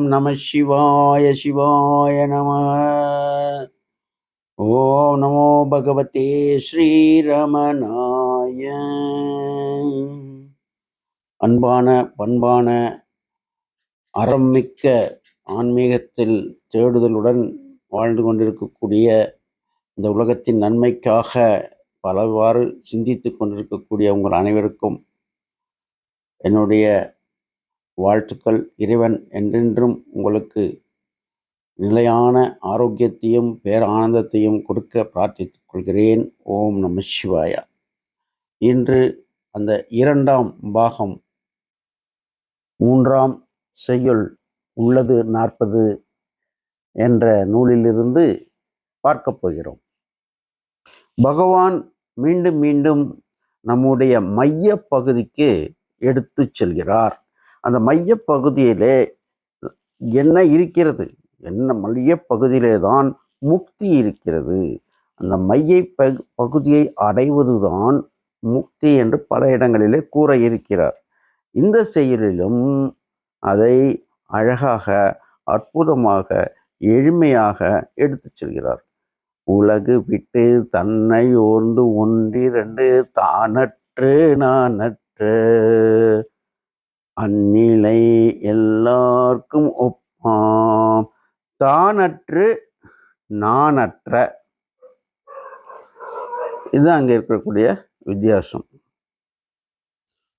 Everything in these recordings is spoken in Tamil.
ஓம் நம சிவாய சிவாய நம. ஓம் நமோ பகவதே ஸ்ரீரமணாய அன்பான பண்பான அறம்மிக்க ஆன்மீகத்தில் தேடுதலுடன் வாழ்ந்து கொண்டிருக்கக்கூடிய இந்த உலகத்தின் நன்மைக்காக பலவாறு சிந்தித்து கொண்டிருக்கக்கூடிய உங்கள் அனைவருக்கும் என்னுடைய வாழ்த்துக்கள். இறைவன் என்றென்றும் உங்களுக்கு நிலையான ஆரோக்கியத்தையும் பேரானந்தத்தையும் கொடுக்க பிரார்த்தித்துக் கொள்கிறேன். ஓம் நம சிவாயா. இன்று அந்த இரண்டாம் பாகம் மூன்றாம் செய்யுள் உள்ளது நாற்பது என்ற நூலிலிருந்து பார்க்கப் போகிறோம். பகவான் மீண்டும் மீண்டும் நம்முடைய மைய பகுதிக்கு எடுத்து செல்கிறார். அந்த மையப்பகுதியிலே என்ன இருக்கிறது? என்ன மைய பகுதியிலே தான் முக்தி இருக்கிறது. அந்த மைய பகு பகுதியை அடைவதுதான் முக்தி என்று பல இடங்களிலே கூற இருக்கிறார். இந்த செயலிலும் அதை அழகாக அற்புதமாக எளிமையாக எடுத்து செல்கிறார். உலகு விட்டு தன்னை ஓர்ந்து ஒன்றிரண்டு தானற்று நானற்று. அந்நிலை எல்லாருக்கும் ஒப்பாம். தானற்று நானற்ற இதுதான் அங்கே இருக்கக்கூடிய வித்தியாசம்.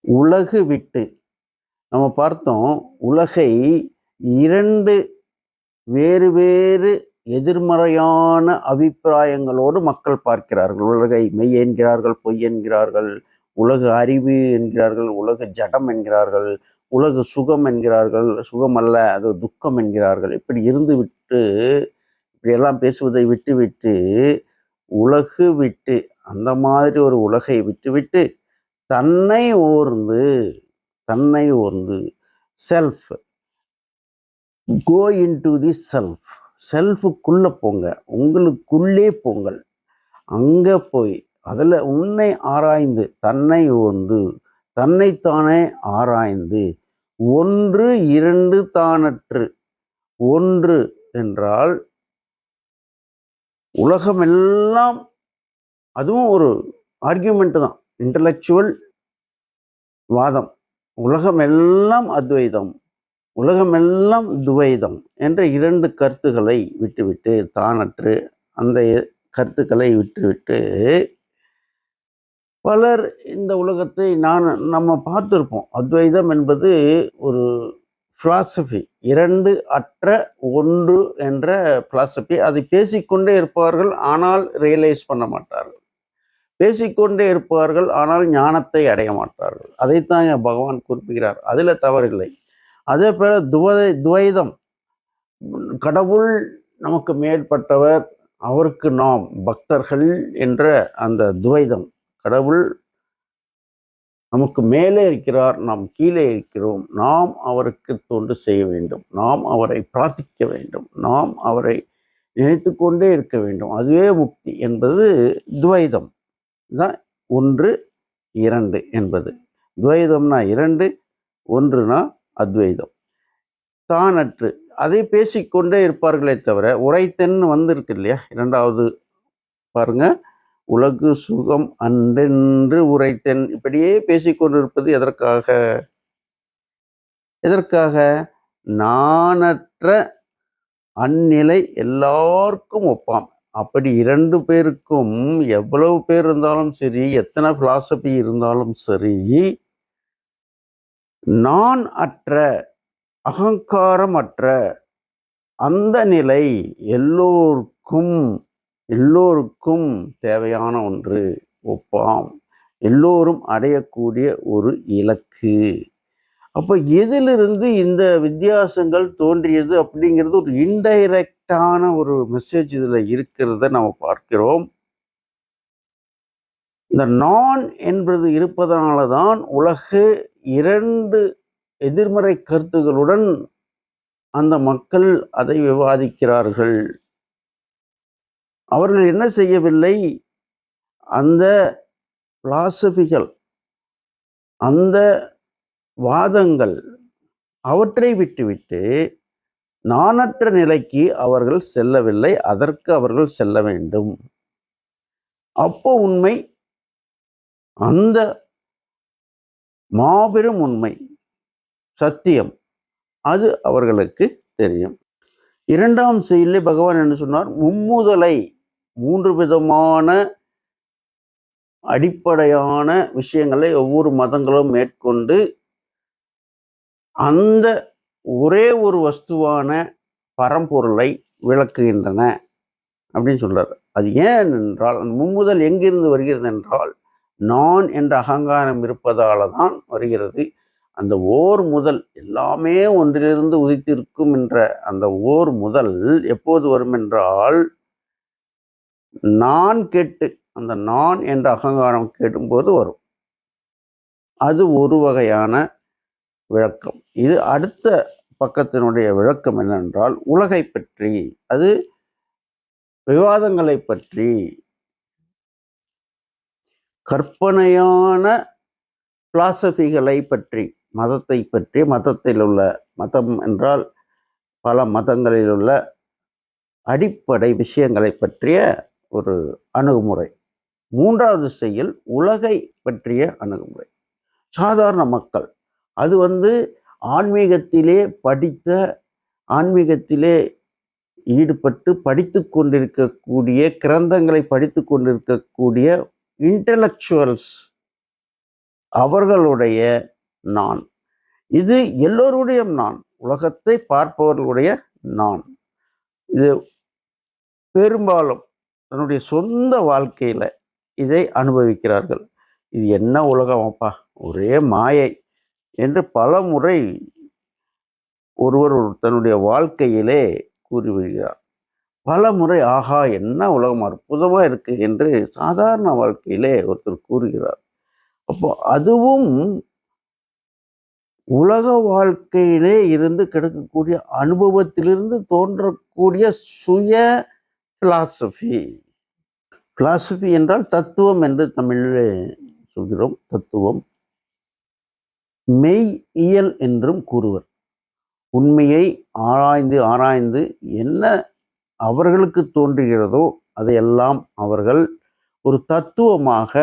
உலகு விட்டு நம்ம பார்த்தோம் உலகை இரண்டு வேறு வேறு எதிர்மறையான அபிப்பிராயங்களோடு மக்கள் பார்க்கிறார்கள். உலகை மெய் என்கிறார்கள் பொய் என்கிறார்கள் உலக அறிவு என்கிறார்கள் உலக ஜடம் என்கிறார்கள் உலக சுகம் என்கிறார்கள். சுகம் அல்ல அது துக்கம் என்கிறார்கள். இப்படி இருந்து விட்டு இப்படியெல்லாம் பேசுவதை விட்டு விட்டு உலகு விட்டு அந்த மாதிரி ஒரு உலகை விட்டுவிட்டு தன்னை ஓர்ந்து தன்னை ஓர்ந்து self go in to the self செல்ஃபுக்குள்ளே போங்க. உங்களுக்குள்ளே போங்கள். அங்கே போய் அதில் உன்னை ஆராய்ந்து தன்னை ஒன்று தன்னைத்தானே ஆராய்ந்து ஒன்று இரண்டு தானற்று ஒன்று என்றால் உலகமெல்லாம் அதுவும் ஒரு ஆர்கியூமெண்ட் தான் இன்டலெக்சுவல் வாதம். உலகமெல்லாம் அத்வைதம் உலகமெல்லாம் துவைதம் என்ற இரண்டு கருத்துக்களை விட்டுவிட்டு தானற்று அந்த கருத்துக்களை விட்டுவிட்டு பலர் இந்த உலகத்தை நான் நம்ம பார்த்துருப்போம். அத்வைதம் என்பது ஒரு ஃபிலாசபி இரண்டு அற்ற ஒன்று என்ற ஃபிலாசபி அதை பேசிக்கொண்டே இருப்பார்கள் ஆனால் ரியலைஸ் பண்ண மாட்டார்கள். பேசிக்கொண்டே இருப்பார்கள் ஆனால் ஞானத்தை அடைய மாட்டார்கள். அதைத்தான் பகவான் குறிப்பிடுகிறார் அதில் தவறில்லை. அதே போல துவதை துவைதம். கடவுள் நமக்கு மேற்பட்டவர் அவருக்கு நாம் பக்தர்கள் என்ற அந்த துவைதம். கடவுள் நமக்கு மேலே இருக்கிறார் நாம் கீழே இருக்கிறோம். நாம் அவருக்கு தொண்டு செய்ய வேண்டும். நாம் அவரை பிரார்த்திக்க வேண்டும். நாம் அவரை நினைத்து கொண்டே இருக்க வேண்டும். அதுவே முக்தி என்பது துவைதம். தான் ஒன்று இரண்டு என்பது. துவைதம்னா இரண்டு ஒன்றுனா அத்வைதம். தானற்று. அதை பேசிக்கொண்டே இருப்பார்களே தவிர உரைத்தென்னு வந்திருக்கு இல்லையா? இரண்டாவது பாருங்கள் உலகு சுகம் அன்றென்று உரைத்தேன். இப்படியே பேசிக்கொண்டிருப்பது எதற்காக? எதற்காக? நானற்ற அந்நிலை எல்லாருக்கும் ஒப்பாம். அப்படி இரண்டு பேருக்கும் எவ்வளவு பேர் இருந்தாலும் சரி எத்தனை பிலாசபி இருந்தாலும் சரி நான் அற்ற அகங்காரம் அற்ற அந்த நிலை எல்லோருக்கும் எல்லோருக்கும் தேவையான ஒன்று ஒப்பாம். எல்லோரும் அடையக்கூடிய ஒரு இலக்கு. அப்போ எதிலிருந்து இந்த வித்தியாசங்கள் தோன்றியது அப்படிங்கிறது ஒரு இன்டைரக்டான ஒரு மெசேஜ் இதில் இருக்கிறத நம்ம பார்க்கிறோம். இந்த நான் என்பது இருப்பதனால தான் உலகு இரண்டு எதிர்மறை கருத்துகளுடன் அந்த மக்கள் அதை விவாதிக்கிறார்கள். அவர்கள் என்ன செய்யவில்லை? அந்த பிலாசபிகள் அந்த வாதங்கள் அவற்றை விட்டுவிட்டு நாணற்ற நிலைக்கு அவர்கள் செல்லவில்லை அதற்கு அவர்கள் செல்ல வேண்டும். அப்போ உண்மை அந்த மாபெரும் உண்மை சத்தியம் அது அவர்களுக்கு தெரியும். இரண்டாம் செயலில் பகவான் என்ன சொன்னார்? மும்முதலை மூன்று விதமான அடிப்படையான விஷயங்களை ஒவ்வொரு மதங்களும் மேற்கொண்டு அந்த ஒரே ஒரு வஸ்துவான பரம்பொருளை விளக்குகின்றன அப்படின்னு சொல்கிறார் அது ஏன் என்றால் அந்த மும்முதல் எங்கிருந்து வருகிறது என்றால் நான் என்ற அகங்காரம் இருப்பதால தான் வருகிறது. அந்த ஓர் முதல் எல்லாமே ஒன்றிலிருந்து உதித்திருக்கும் என்ற அந்த ஓர் முதல் எப்போது வரும் என்றால் நான் கேட்டு அந்த நான் என்ற அகங்காரம் கேட்டும்போது வரும். அது ஒரு வகையான விளக்கம். இது அடுத்த பக்கத்தினுடைய விளக்கம் என்னென்றால் உலகை பற்றி அது விவாதங்களை பற்றி. கற்பனையான பிலாசபிகளை பற்றி மதத்தை பற்றி மதத்தில் உள்ள மதம் என்றால் பல மதங்களில் உள்ள அடிப்படை விஷயங்களை பற்றிய ஒரு அணுகுமுறை. மூன்றாவது செயல் உலகை பற்றிய அணுகுமுறை. சாதாரண மக்கள். அது வந்து ஆன்மீகத்திலே படித்த ஆன்மீகத்திலே ஈடுபட்டு படித்து கொண்டிருக்கக்கூடிய கிரந்தங்களை படித்து கொண்டிருக்கக்கூடிய இன்டலெக்சுவல்ஸ் அவர்களுடைய நான். இது எல்லோருடைய நான். உலகத்தை பார்ப்பவர்களுடைய நான். இது பெரும்பாலும் தன்னுடைய சொந்த வாழ்க்கையில் இதை அனுபவிக்கிறார்கள். இது என்ன உலகம் அப்பா? ஒரே மாயை என்று பல முறை ஒருவர் ஒரு தன்னுடைய வாழ்க்கையிலே கூறிவிடுகிறார். பல முறை ஆஹா என்ன உலகம் அற்புதமாக இருக்கு என்று சாதாரண வாழ்க்கையிலே ஒருத்தர் கூறுகிறார். அப்போ அதுவும் உலக வாழ்க்கையிலே இருந்து கிடைக்கக்கூடிய அனுபவத்திலிருந்து தோன்றக்கூடிய சுய பிலாசபி பிலாசபி என்றால் தத்துவம் என்று தமிழில் சொல்கிறோம். தத்துவம். மெய் இயல் என்றும் கூறுவர். உண்மையை ஆராய்ந்து ஆராய்ந்து என்ன அவர்களுக்கு தோன்றுகிறதோ அதையெல்லாம் அவர்கள் ஒரு தத்துவமாக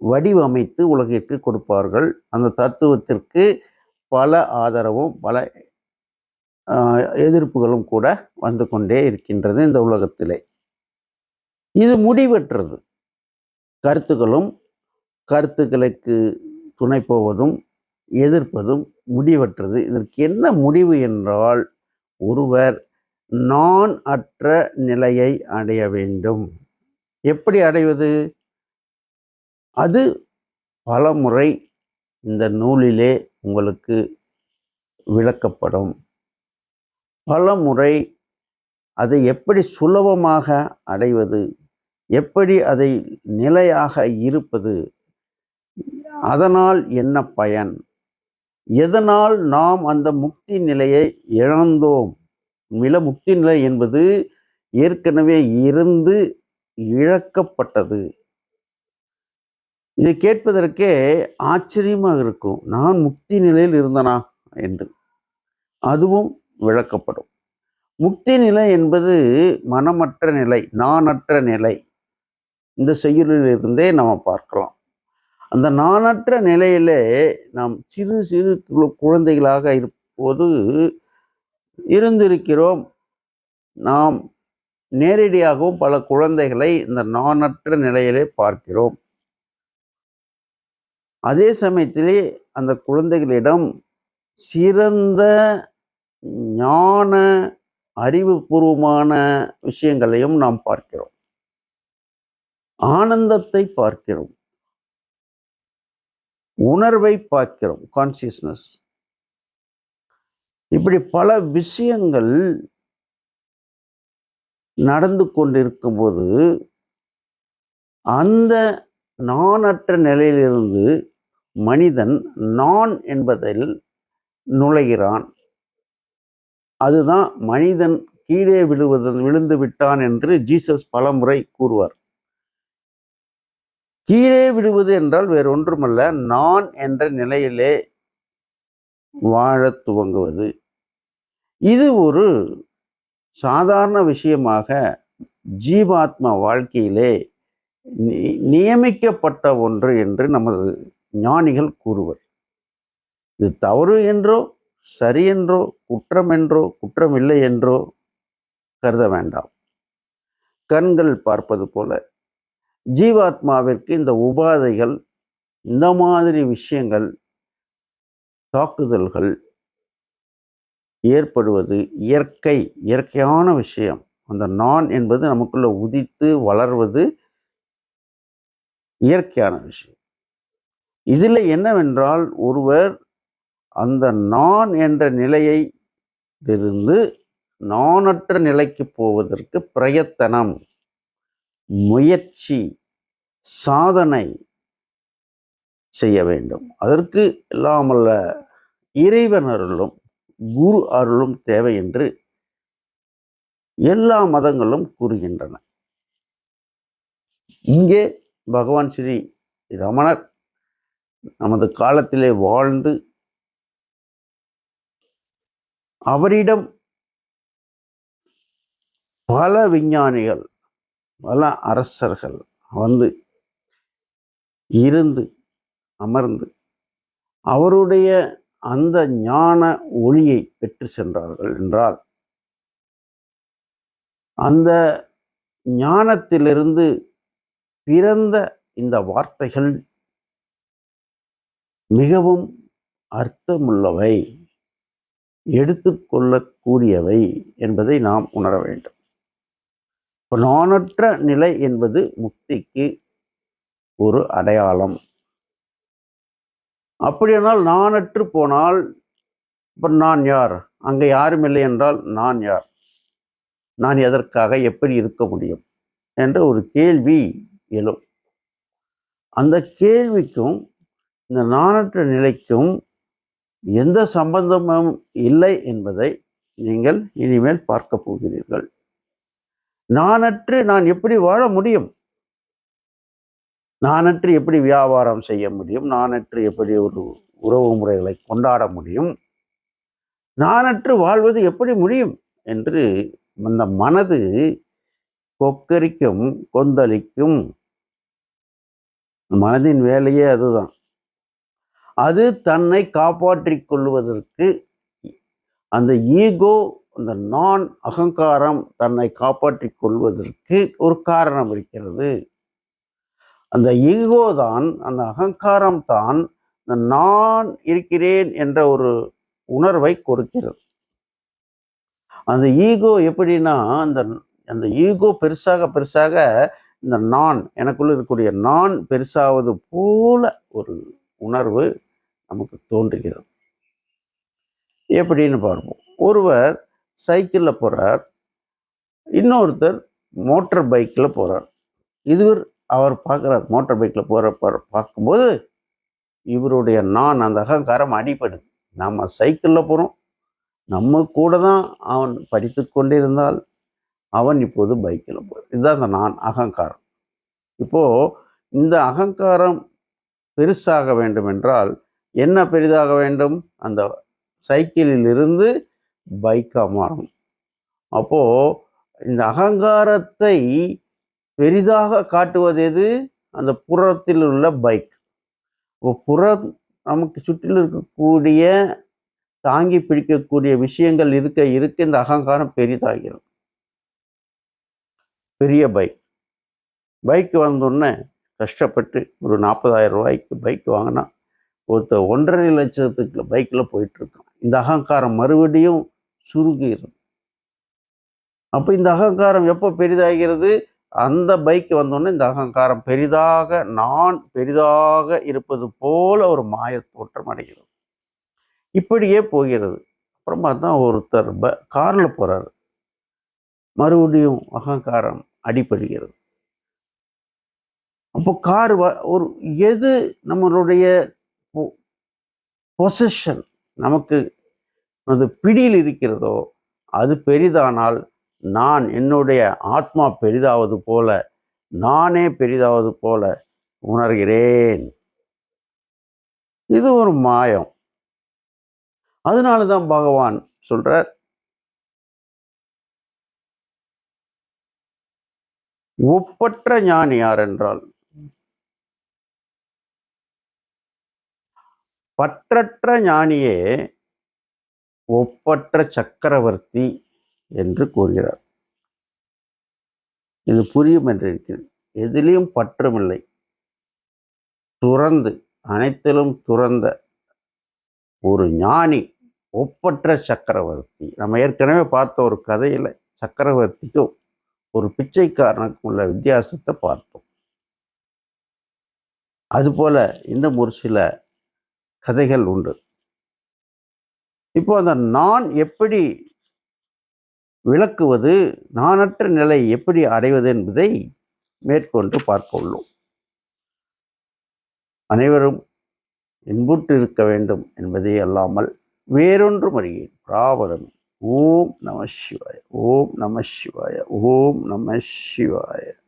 வடிவமைத்து உலகிற்கு கொடுப்பார்கள். அந்த தத்துவத்திற்கு பல ஆதரவும் பல எதிர்ப்புகளும் கூட வந்து கொண்டே இருக்கின்றது இந்த உலகத்திலே. இது முடிவற்றது. கருத்துக்களும் கருத்துக்களுக்கு துணை போவதும் எதிர்ப்பதும் முடிவற்றது. இதற்கு என்ன முடிவு என்றால் ஒருவர் நான் அற்ற நிலையை அடைய வேண்டும். எப்படி அடைவது? அது பல முறை இந்த நூலிலே உங்களுக்கு விளக்கப்படும். பல முறை அதை எப்படி சுலபமாக அடைவது எப்படி அதை நிலையாக இருப்பது அதனால் என்ன பயன் எதனால் நாம் அந்த முக்தி நிலையை இழந்தோம்? மில முக்தி நிலை என்பது ஏற்கனவே இருந்து இழக்கப்பட்டது. இதை கேட்பதற்கே ஆச்சரியமாக இருக்கும். நான் முக்தி நிலையில் இருந்தனா? என்று. அதுவும் விளக்கப்படும். முக்தி நிலை என்பது மனமற்ற நிலை நானற்ற நிலை. இந்த செய்யுளிலிருந்தே நம்ம பார்க்கலாம். அந்த நானற்ற நிலையிலே நாம் சிறு சிறு குழந்தைகளாக இருப்போது இருந்திருக்கிறோம். நாம் நேரடியாகவும் பல குழந்தைகளை இந்த நானற்ற நிலையிலே பார்க்கிறோம். அதே சமயத்திலே அந்த குழந்தைகளிடம் சிறந்த ஞான அறிவுபூர்வமான விஷயங்களையும் நாம் பார்க்கிறோம். ஆனந்தத்தை பார்க்கிறோம். உணர்வை பார்க்கிறோம் கான்சியஸ்னஸ் இப்படி பல விஷயங்கள் நடந்து கொண்டிருக்கும்போது அந்த நானற்ற நிலையிலிருந்து மனிதன் நான் என்பதில் நுழைகிறான். அதுதான் மனிதன் கீழே விழுவது விழுந்து விட்டான் என்று ஜீசஸ் பலமுறை கூறுவார். கீழே விடுவது என்றால் வேறு ஒன்றுமல்ல நான் என்ற நிலையிலே வாழத் துவங்குவது. இது ஒரு சாதாரண விஷயமாக ஜீவாத்மா வாழ்க்கையிலே நி- நியமிக்கப்பட்ட ஒன்று என்று நமது ஞானிகள் கூறுவர். இது தவறு என்றோ சரியென்றோ குற்றம் என்றோ குற்றம் இல்லை என்றோ கருத வேண்டாம். கண்கள் பார்ப்பது போல ஜீவாத்மாவிற்கு இந்த உபாதைகள் இந்த மாதிரி விஷயங்கள் தாக்குதல்கள் ஏற்படுவது இயற்கை இயற்கையான விஷயம். அந்த நான் என்பது நமக்குள்ள உதித்து வளர்வது இயற்கையான விஷயம். இதில் என்னவென்றால் ஒருவர் அந்த நான் என்ற நிலையை இருந்து நானற்ற நிலைக்கு போவதற்கு பிரயத்தனம் முயற்சி சாதனை செய்ய வேண்டும். அதற்கு இல்லாமல்ல இறைவன் அருளும் குரு அருளும் தேவை என்று எல்லா மதங்களும் கூறுகின்றன. இங்கே பகவான் ஸ்ரீ ரமணர் நமது காலத்திலே வாழ்ந்து அவரிடம் பல விஞ்ஞானிகள் பல அரசர்கள் வந்து இருந்து அமர்ந்து அவருடைய அந்த ஞான ஒளியை பெற்று சென்றார்கள் என்றால் அந்த ஞானத்திலிருந்து பிறந்த இந்த வார்த்தைகள் மிகவும் அர்த்தமுள்ளவை. எடுத்துக்கொள்ளக்கூடியவை என்பதை நாம் உணர வேண்டும். இப்போ நாணற்ற நிலை என்பது முக்திக்கு ஒரு அடையாளம். அப்படியானால் நானற்று போனால் இப்போ நான் யார்? அங்கே யாரும் இல்லை என்றால் நான் யார்? நான் எதற்காக எப்படி இருக்க முடியும்? என்ற ஒரு கேள்வி எழும். அந்த கேள்விக்கும் இந்த நாணற்ற நிலைக்கும் எந்த சம்பந்தமும் இல்லை என்பதை நீங்கள் இனிமேல் பார்க்க போகிறீர்கள். நானற்று நான் எப்படி வாழ முடியும்? நானற்று எப்படி வியாபாரம் செய்ய முடியும்? நானற்று எப்படி ஒரு உறவு முறைகளை கொண்டாட முடியும்? நானற்று வாழ்வது எப்படி முடியும்? என்று அந்த மனது கொக்கரிக்கும் கொந்தளிக்கும். மனதின் வேலையே அதுதான். அது தன்னை காப்பாற்றிக் கொள்வதற்கு அந்த ஈகோ அந்த நான் அகங்காரம் தன்னை காப்பாற்றிக் கொள்வதற்கு ஒரு காரணம் இருக்கிறது. அந்த ஈகோ தான் அந்த அகங்காரம் தான் இந்த நான் இருக்கிறேன் என்ற ஒரு உணர்வை கொடுக்கிறது. அந்த ஈகோ எப்படின்னா அந்த அந்த ஈகோ பெருசாக பெருசாக இந்த நான் எனக்குள்ள இருக்கக்கூடிய நான் பெருசாவது போல ஒரு உணர்வு நமக்கு தோன்றுகிறது. எப்படின்னு பார்ப்போம். ஒருவர் சைக்கிளில் போகிறார் இன்னொருத்தர் மோட்டர் பைக்கில் போகிறார் இதுவர் அவர் பார்க்குறார் மோட்டர் பைக்கில் போகிற பார்க்கும்போது இவருடைய நான் அந்த அகங்காரம் அடிபடுது. நம்ம சைக்கிளில் போகிறோம் நம்ம கூட தான் அவன் படித்து கொண்டிருந்தால் அவன் இப்போது பைக்கில் போகிறான் இதுதான் அந்த நான் அகங்காரம். இப்போது இந்த அகங்காரம் பெருசாக வேண்டும் என்றால் என்ன பெரிதாக வேண்டும்? அந்த சைக்கிளில் இருந்து பைக்காக மாறணும் அப்போது இந்த அகங்காரத்தை பெரிதாக காட்டுவது எது? அந்த புறத்தில் உள்ள பைக். இப்போ புறம் நமக்கு சுற்றிலும் இருக்கக்கூடிய தாங்கி பிடிக்கக்கூடிய விஷயங்கள் இருக்க இருக்க இந்த அகங்காரம் பெரிதாகிறது. பெரிய பைக். பைக் வந்தோடனே கஷ்டப்பட்டு ஒரு நாற்பதாயிரம் ரூபாய்க்கு பைக் வாங்கினா ஒருத்தர் ஒன்றரை லட்சத்துக்கு பைக்கில் போயிட்டுருக்கான். இந்த அகங்காரம் மறுபடியும் சுருங்குகிறது அப்போ இந்த அகங்காரம் எப்போ பெரிதாகிறது? அந்த பைக் வந்தோடனே இந்த அகங்காரம் பெரிதாக நான் பெரிதாக இருப்பது போல ஒரு மாய தோற்றம் அடைகிறது. இப்படியே போகிறது. அப்புறம் பார்த்தா ஒருத்தர் ப காரில் போகிறார் மறுபடியும் அகங்காரம் அடிபடுகிறது. அப்போ கார் ஒரு எது நம்மளுடைய பொசிஷன் நமக்கு அது பிடியில் இருக்கிறதோ அது பெரிதானால் நான் என்னுடைய ஆத்மா பெரிதாவது போல நானே பெரிதாவது போல உணர்கிறேன். இது ஒரு மாயம். அதனால தான் பகவான் சொல்றார் ஒப்பற்ற ஞானி யார் என்றால் பற்றற்ற ஞானியே ஒப்பற்ற சக்கரவர்த்தி என்று கூறுகிறார். இது புரியும் என்று இருக்கிறது எதிலையும் பற்றுமில்லை. துறந்து அனைத்திலும் துறந்த ஒரு ஞானி ஒப்பற்ற சக்கரவர்த்தி. நம்ம ஏற்கனவே பார்த்த ஒரு கதையில் சக்கரவர்த்திக்கும் ஒரு பிச்சைக்காரனுக்கும் உள்ள வித்தியாசத்தை பார்த்தோம். அதுபோல் இன்னும் ஒரு சில கதைகள் உண்டு. இப்போ அந்த நான் எப்படி விளக்குவது நானற்ற நிலை எப்படி அடைவது என்பதை மேற்கொண்டு பார்க்க உள்ளோம். அனைவரும் இன்புற்று இருக்க வேண்டும் என்பதே அல்லாமல் வேறொன்றும் அறியேன். பிராவரம் ஓம் நம சிவாய. ஓம் நம சிவாய. ஓம் நம சிவாய.